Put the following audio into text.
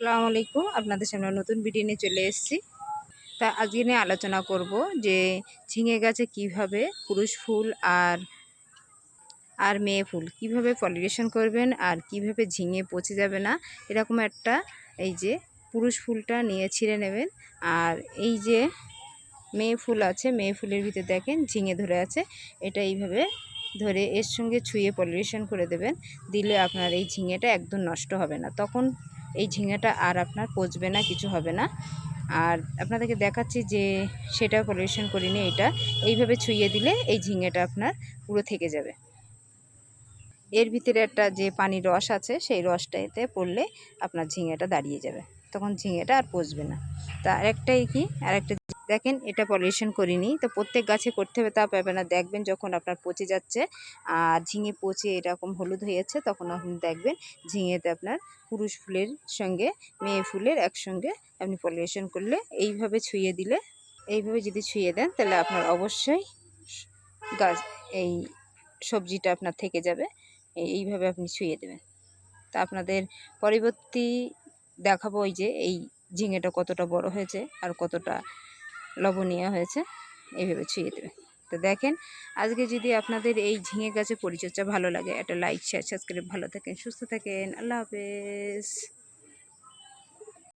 আসসালামু আলাইকুম। আপনাদের সামনে নতুন ভিডিও নিয়ে চলে এসেছি। তা আজকে নিয়ে আলোচনা করব যে ঝিঙে গাছে কীভাবে পুরুষ ফুল আর আর মেয়ে ফুল কীভাবে পলিনেশন করবেন আর কীভাবে ঝিঙে পচে যাবে না, এরকম একটা এই যে পুরুষ ফুলটা নিয়ে ছিঁড়ে নেবেন। আর এই যে মেয়ে ফুল আছে, মেয়ে ফুলের ভিতরে দেখেন ঝিঙে ধরে আছে, এটা এইভাবে ধরে এর সঙ্গে ছুঁয়ে পলিনেশন করে দেবেন, দিলে আপনার এই ঝিঙেটা একদম নষ্ট হবে না। তখন এই ঝিঙেটা আর আপনার পচবে না, কিছু হবে না। আর আপনাদেরকে দেখাচ্ছি যে সেটা পলিউশন করিনি এটা। এইভাবে ছুঁয়ে দিলে এই ঝিঙেটা আপনার পুরো থেকে যাবে। এর ভিতরে একটা যে পানির রস আছে, সেই রসটা এতে পড়লে আপনার ঝিঙেটা দাঁড়িয়ে যাবে। তখন ঝিঙেটা আর পচবে না। তা আরেকটাই কি? আরেকটা দেখেন এটা পলিউশন করিনি। তো প্রত্যেক গাছে করতে হবে, তা পাবে না। দেখবেন যখন আপনার পচে যাচ্ছে, আর ঝিঙে পচে এরকম হলুদ হয়েছে, তখন আপনি দেখবেন ঝিঙেতে আপনার পুরুষ ফুলের সঙ্গে, মেয়ে ফুলের একসঙ্গে আপনি পলিউশন করলে এইভাবে ছুঁয়ে দিলে, এইভাবে যদি ছুঁয়ে দেন, তাহলে আপনার অবশ্যই গাছ, এই সবজিটা আপনার থেকে যাবে। এইভাবে আপনি ছুঁয়ে দেবেন। তা আপনাদের পরবর্তী দেখাবো ওই যে এই ঝিঙেটা কতটা বড় হয়েছে আর কতটা লবণীয় হয়েছে, এইভাবে ছুঁয়ে দেবে। তো দেখেন, আজকে যদি আপনাদের এই ঝিঙে গাছে পরিচর্যা ভালো লাগে, একটা লাইক শেয়ার সাবস্ক্রাইব ভালো থাকেন, সুস্থ থাকেন, আল্লাহ হাফেজ।